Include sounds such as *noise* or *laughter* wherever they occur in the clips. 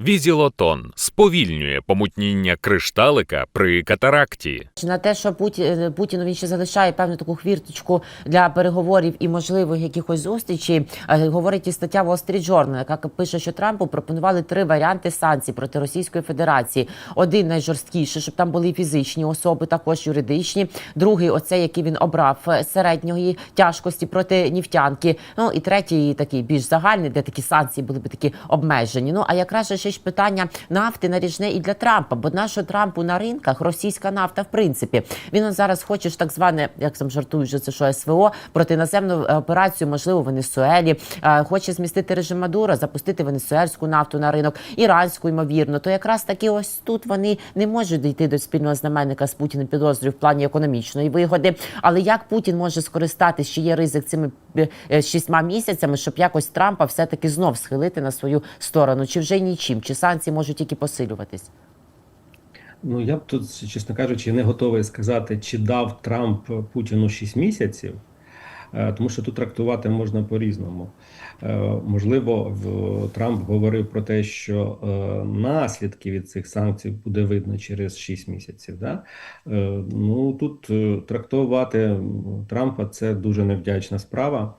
Візілотон сповільнює помутніння кришталика при катаракті. На те, що Путі- Путіну він ще залишає певну таку хвірточку для переговорів і можливих якихось зустрічей, е, говорить і стаття Wall Street Journal, яка пише, що Трампу пропонували три варіанти санкцій проти Російської Федерації. Один найжорсткіший, щоб там були фізичні особи, також юридичні. Другий, оцей, який він обрав е, середньої тяжкості проти нефтянки. Ну і третій такий більш загальний, де такі санкції були б такі обмежені. Ну а якраз ще ж питання нафти наріжне і для Трампа, бо нашого Трампу на ринках російська нафта, в принципі, він зараз хоче ж так зване, як там жартують, що це що СВО проти іноземну е, операцію, можливо, в Венесуелі. Е, Хоче змістити режим Мадуро, запустити венесуельську нафту на ринок, іранську, ймовірно. То якраз таки ось тут вони не можуть дійти до спільного знаменника з Путіним підозрюю в плані економічної вигоди. Але як Путін може скористатись, чи є ризик цими е, шістьма місяцями, щоб якось Трампа все-таки знов схилити на свою сторону, чи вже нічим, чи санкції можуть тільки посилюватись? Ну, я б тут, чесно кажучи, не готовий сказати, чи дав Трамп Путіну 6 місяців, е, тому що тут трактувати можна по-різному. Е, Можливо, Трамп говорив про те, що е, наслідки від цих санкцій буде видно через 6 місяців. Да? Ну тут трактувати Трампа це дуже невдячна справа.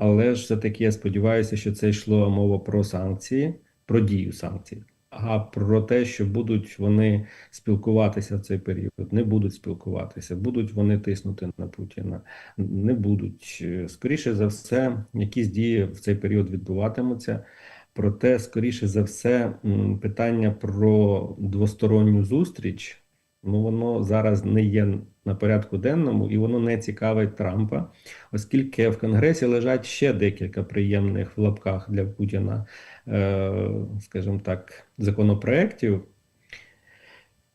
Але ж все-таки я сподіваюся, що це йшло мова про санкції, про дію санкцій. А про те, що будуть вони спілкуватися в цей період, не будуть спілкуватися, будуть вони тиснути на Путіна, не будуть. Скоріше за все, якісь дії в цей період відбуватимуться. Проте, скоріше за все, питання про двосторонню зустріч, ну воно зараз не є на порядку денному, і воно не цікавить Трампа, оскільки в Конгресі лежать ще декілька приємних в лапках для Путіна, е, скажімо так, законопроєктів.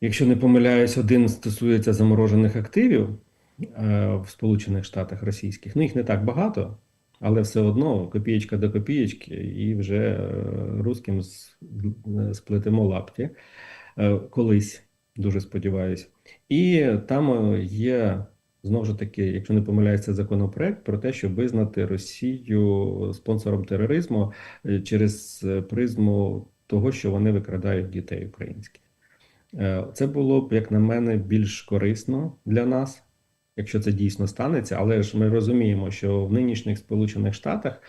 Якщо не помиляюсь, один стосується заморожених активів е, в Сполучених Штатах Російських. Ну, їх не так багато, але все одно копієчка до копієчки, і вже е, русським сплетемо лапті колись, дуже сподіваюся. І там е, є знову ж таки, якщо не помиляюся, законопроект про те, щоб визнати Росію спонсором тероризму е, через е, призму того, що вони викрадають дітей українських. Це було б, як на мене, більш корисно для нас, якщо це дійсно станеться. Але ж ми розуміємо, що в нинішніх Сполучених Штатах,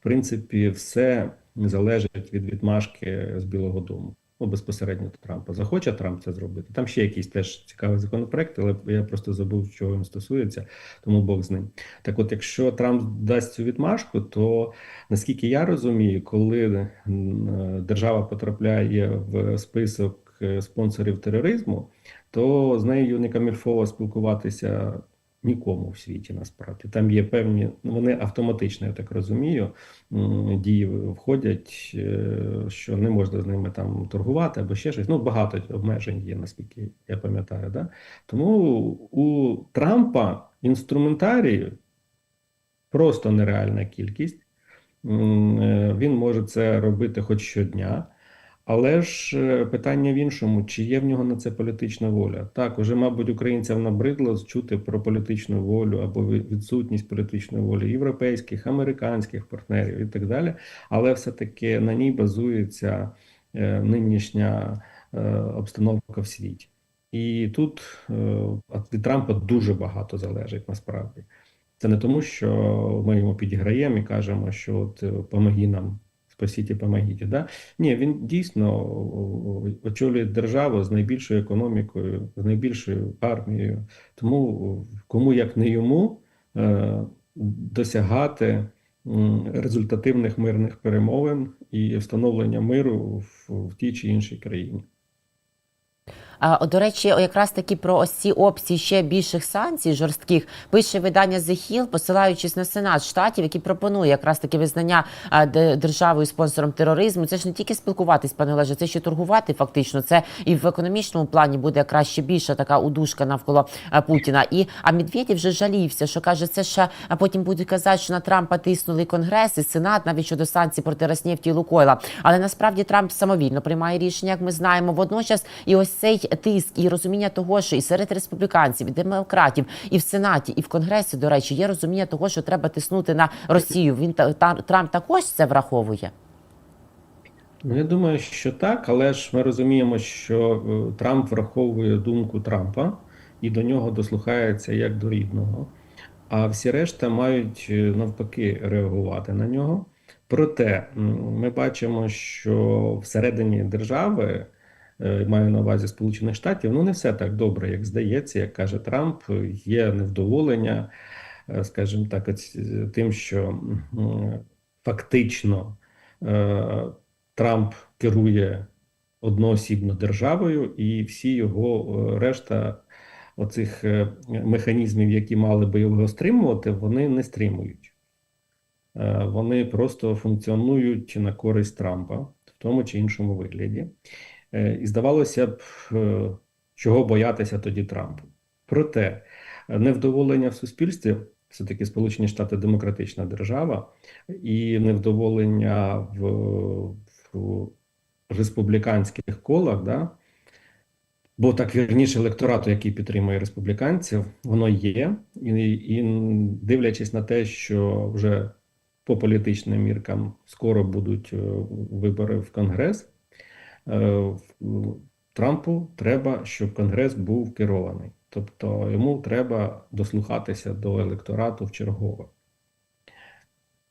в принципі, все залежить від відмашки з Білого Дому. Ну, безпосередньо до Трампа. Захоче Трамп це зробити. Там ще якийсь теж цікавий законопроект, але я просто забув, чого він стосується, тому Бог з ним. Так от, якщо Трамп дасть цю відмашку, то наскільки я розумію, коли держава потрапляє в список е, спонсорів тероризму, то з нею не камільфово спілкуватися нікому в світі насправді. Там є певні, вони автоматично, я так розумію, дії входять, е, що не можна з ними там торгувати або ще щось. Ну, багато обмежень є, наскільки я пам'ятаю. Да? Тому у Трампа інструментарію просто нереальна кількість. Е, Він може це робити хоч щодня. Але ж е, питання в іншому, чи є в нього на це політична воля? Так, уже, мабуть, українцям набридло чути про політичну волю або відсутність політичної волі європейських, американських партнерів і так далі. Але все-таки на ній базується е, нинішня е, обстановка в світі. І тут від Трампа дуже багато залежить насправді. Це не тому, що ми йому підіграємо і кажемо, що от помоги нам, спасіть помогіть. Да? Ні, він дійсно очолює державу з найбільшою економікою, з найбільшою армією. Тому кому як не йому е, досягати результативних мирних перемовин і встановлення миру в, в тій чи іншій країні. До речі, якраз таки про ось ці опції ще більших санкцій жорстких пише видання The Hill, посилаючись на Сенат штатів, який пропонує якраз таки визнання державою спонсором тероризму. Це ж не тільки спілкуватись, пане Олеже, це ще торгувати фактично. Це і в економічному плані буде якраз ще більша така удушка навколо Путіна. І а Медведєв вже жалівся, що каже, це ще а потім будуть казати, що на Трампа тиснули Конгрес і Сенат навіть щодо санкцій проти Роснефті і Лукойла. Але насправді Трамп самовільно приймає рішення, як ми знаємо. Водночас, і ось цей тиск і розуміння того, що і серед республіканців, і демократів, і в Сенаті, і в Конгресі, до речі, є розуміння того, що треба тиснути на Росію. Він та, Трамп також це враховує. Ну, я думаю, що так, але ж ми розуміємо, що е, Трамп враховує думку Трампа і до нього дослухається як до рідного. А всі решта мають е, навпаки реагувати на нього. Проте ми бачимо, що всередині держави, маю на увазі Сполучених Штатів, ну не все так добре, як здається, як каже Трамп, є невдоволення, е, скажімо так, тим, що фактично е, Трамп керує одноосібно державою, і всі його е, решта оцих е, механізмів, які мали би його стримувати, вони не стримують. Е, Вони просто функціонують на користь Трампа в тому чи іншому вигляді. Е, І здавалося б, е, чого боятися тоді Трампу. Проте е, невдоволення в суспільстві, все-таки Сполучені Штати демократична держава, і невдоволення в, в республіканських колах, да, бо так вірніше електорату, який підтримує республіканців, воно є. І, і дивлячись на те, що вже по політичним міркам скоро будуть вибори в Конгрес, Трампу треба, щоб Конгрес був керований. Тобто йому треба дослухатися до електорату в чергове.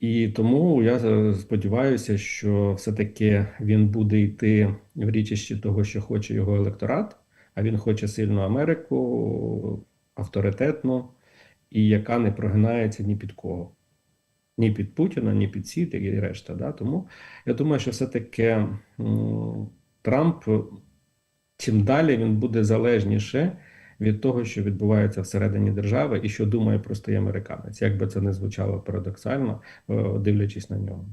І тому я е, сподіваюся, що все-таки він буде йти в річищі того, що хоче його електорат, а він хоче сильну Америку, авторитетну, і яка не прогинається ні під кого. Ні під Путіна, ні під Сіт і решта. Да? Тому я думаю, що все-таки Трамп, чим далі він буде залежніше від того, що відбувається всередині держави, і що думає простий американець, як би це не звучало парадоксально, е, дивлячись на нього.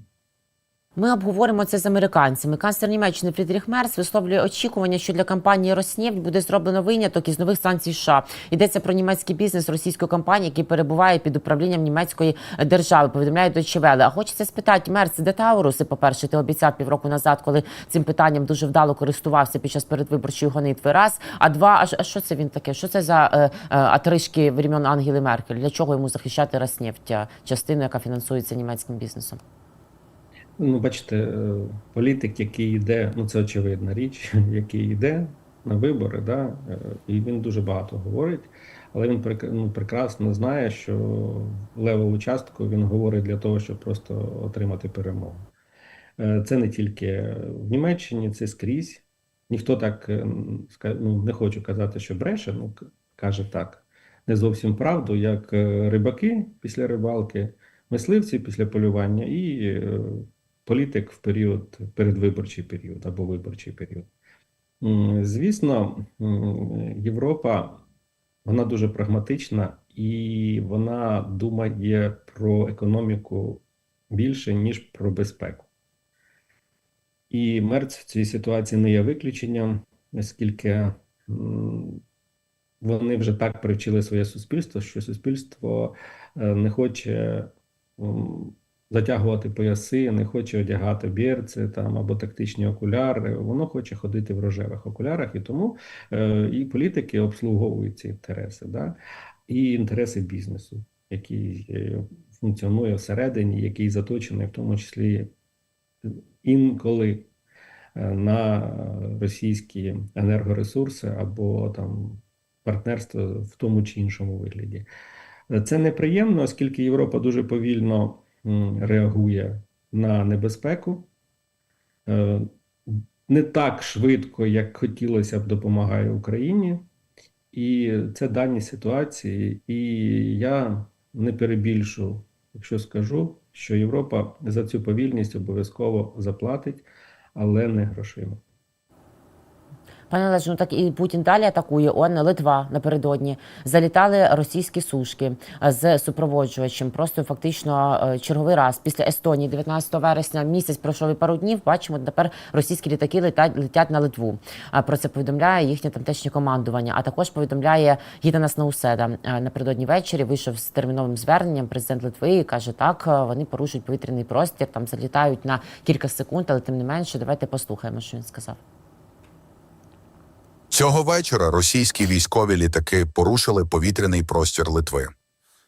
Ми обговоримо це з американцями. Канцлер Німеччини Фрідріх Мерц висловлює очікування, що для компанії Роснефть буде зроблено виняток із нових санкцій США. Йдеться про німецький бізнес російської компанії, який перебуває під управлінням німецької держави. Повідомляє Deutsche. А хочеться спитати, Мерц, де Тауруси? По перше, ти обіцяв півроку назад, коли цим питанням дуже вдало користувався під час передвиборчої гонитви. Раз, а два, а що це він таке? Що це за е, е, атришки времен Ангели Меркель? Для чого йому захищати Роснефть, частину, яка фінансується німецьким бізнесом? Ну, бачите, е, політик, який йде, ну це очевидна річ, *laughs* який йде на вибори, да, е, і він дуже багато говорить, але він ну, прекрасно знає, що левову частку він говорить для того, щоб просто отримати перемогу. Е, Це не тільки в Німеччині, це скрізь. Ніхто так ну, не хочу казати, що бреше, ну каже так. Не зовсім правду, як рибаки після рибалки, мисливці після полювання і політик в період, передвиборчий період або виборчий період. Звісно, Європа вона дуже прагматична і вона думає про економіку більше, ніж про безпеку. І Мерц в цій ситуації не є виключенням, оскільки вони вже так привчили своє суспільство, що суспільство е, не хоче затягувати пояси, не хоче одягати бірці там або тактичні окуляри. Воно хоче ходити в рожевих окулярах, і тому е, і політики обслуговують ці інтереси, да? і інтереси бізнесу, який е, функціонує всередині, який заточений в тому числі інколи е, на російські енергоресурси або там партнерство в тому чи іншому вигляді. Це неприємно, оскільки Європа дуже повільно реагує на небезпеку. Е, Не так швидко, як хотілося б, допомагає Україні. І це дані ситуації. І я не перебільшу, якщо скажу, що Європа за цю повільність обов'язково заплатить, але не грошима. Пане Олеже, ну так і Путін далі атакує. Он Литва напередодні залітали російські сушки е, з супроводжувачем. Просто фактично е, черговий раз після Естонії, 19 вересня, місяць пройшов і пару днів. Бачимо, тепер російські літаки летять летять на Литву. А Про це повідомляє їхнє тамтешнє командування. А також повідомляє Гітанас Науседа. Е, Напередодні ввечері вийшов з терміновим зверненням. Президент Литви і каже, так е, вони порушують повітряний простір, там залітають на кілька секунд, але тим не менше, давайте послухаємо, що він сказав. Цього вечора російські військові літаки порушили повітряний простір Литви.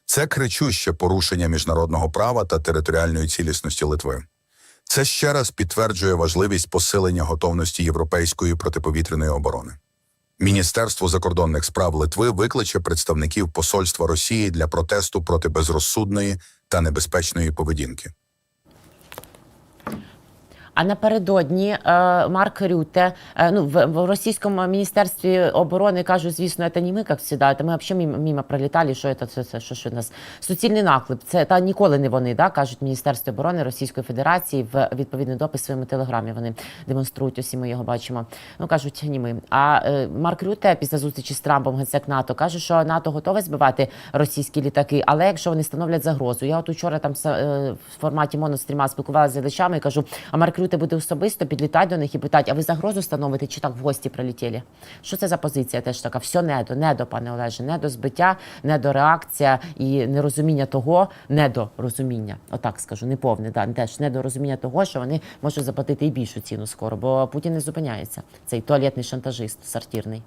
Це кричуще порушення міжнародного права та територіальної цілісності Литви. Це ще раз підтверджує важливість посилення готовності європейської протиповітряної оборони. Міністерство закордонних справ Литви викличе представників посольства Росії для протесту проти безрозсудної та небезпечної поведінки. А напередодні е, Марк Рюте, е, ну в, російському міністерстві оборони кажуть, звісно, це не ми, як завжди, це ми взагалі мимо, пролітали, що це, це, це що, що у нас суцільний наклеп. Це та ніколи не вони, да, кажуть Міністерство оборони Російської Федерації в відповідний допис своєму телеграмі. Вони демонструють усі ми його бачимо. Ну кажуть, ні ми. А е, Марк Рюте після зустрічі з Трампом, генсек НАТО, каже, що НАТО готове збивати російські літаки, але якщо вони становлять загрозу. Я от учора там в форматі моностріма спілкувалася з глядачами і кажу, а Марк Рюте буде особисто підлітати до них і питати, а ви загрозу становите чи так в гості прилетіли? Що це за позиція? Теж така, все недо, недо, пане Олеже, недо збиття, недо реакція і нерозуміння того, недорозуміння. Отак скажу, неповне, да, теж недорозуміння того, що вони можуть заплатити і більшу ціну скоро, бо Путін не зупиняється. Цей туалетний шантажист сортірний.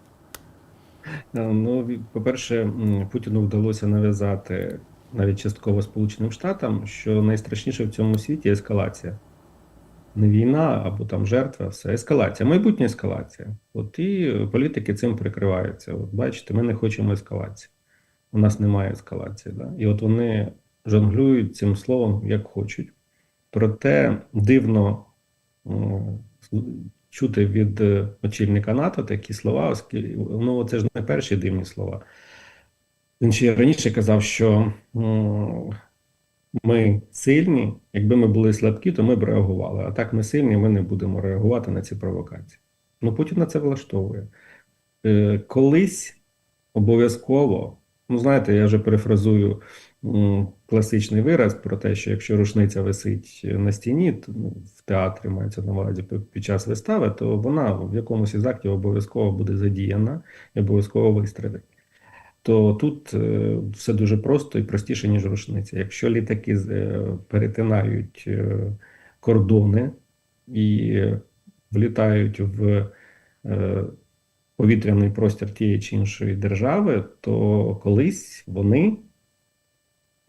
Е, Ну, по-перше, Путіну вдалося нав'язати навіть частково Сполученим Штатам, що найстрашніше в цьому світі ескалація. Не війна або там жертва, все ескалація, майбутня ескалація. От і політики цим прикриваються. От бачите, ми не хочемо ескалації. У нас немає ескалації. Да? І от вони жонглюють цим словом як хочуть. Проте дивно чути від очільника НАТО такі слова, оскільки ну це ж не перші дивні слова. Він ще раніше казав, що ми сильні, якби ми були слабкі, то ми б реагували. А так ми сильні, ми не будемо реагувати на ці провокації. Ну, Путіна це влаштовує. Е, Колись обов'язково, ну знаєте, я вже перефразую м, класичний вираз про те, що якщо рушниця висить на стіні, то, ну, в театрі мається на увазі під час вистави, то вона в якомусь із актів обов'язково буде задіяна і обов'язково вистрелить. То тут е, все дуже просто і простіше, ніж рушниця. Якщо літаки е, перетинають е, кордони і влітають в повітряний простір тієї чи іншої держави, то колись вони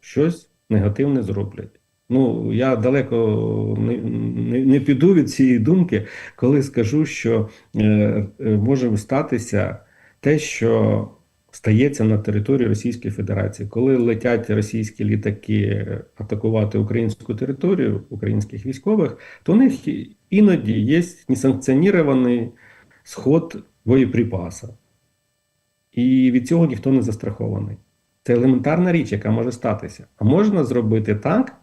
щось негативне зроблять. Ну, я далеко не, не, не піду від цієї думки, коли скажу, що е, може статися те, що стається на території Російської Федерації. Коли летять російські літаки атакувати українську територію українських військових, то у них іноді є несанкціонований сход боєприпаса. І від цього ніхто не застрахований. Це елементарна річ, яка може статися. А можна зробити так,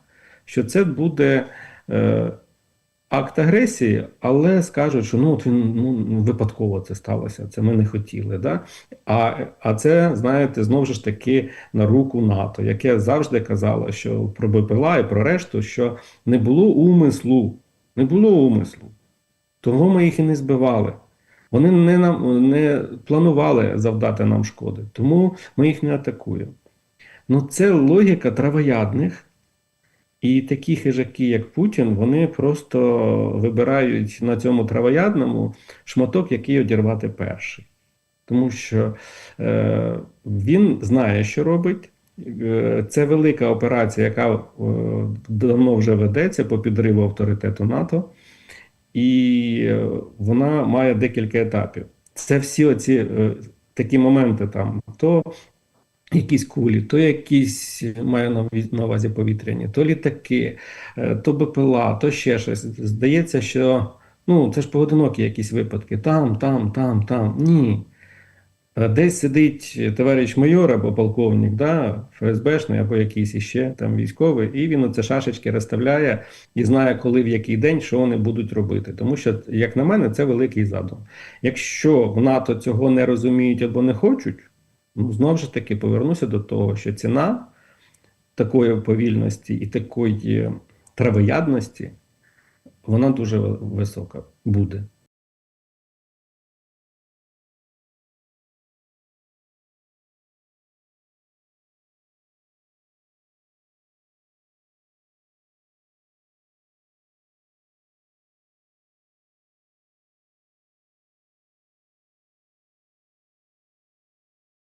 що це буде е, акт агресії, але скажуть, що ну, от він ну, випадково це сталося, це ми не хотіли. Да? А, а це, знаєте, знову ж таки на руку НАТО, яке завжди казало, що про БПЛА і про решту, що не було умислу. Не було умислу. Тому ми їх і не збивали. Вони не, нам, не планували завдати нам шкоди, тому ми їх не атакуємо. Ну, це логіка травоядних. І такі хижаки, як Путін, вони просто вибирають на цьому травоядному шматок, який одірвати перший. Тому що е, він знає, що робить. Е, Це велика операція, яка е, давно вже ведеться по підриву авторитету НАТО, і е, вона має декілька етапів. Це всі оці е, такі моменти там, то якісь кулі, то якісь маю на увазі- на увазі повітряні, то літаки, е, то БПЛА, то ще щось. Здається, що ну, це ж поодинокі якісь випадки. Там, там, там, там. Ні. Е, Десь сидить товариш майор або полковник, да, ФСБшний або якийсь іще там військовий, і він оце шашечки розставляє і знає, коли в який день що вони будуть робити. Тому що, як на мене, це великий задум. Якщо в НАТО цього не розуміють або не хочуть, ну знову ж таки повернуся до того, що ціна такої повільності і такої травоядності, вона дуже висока буде.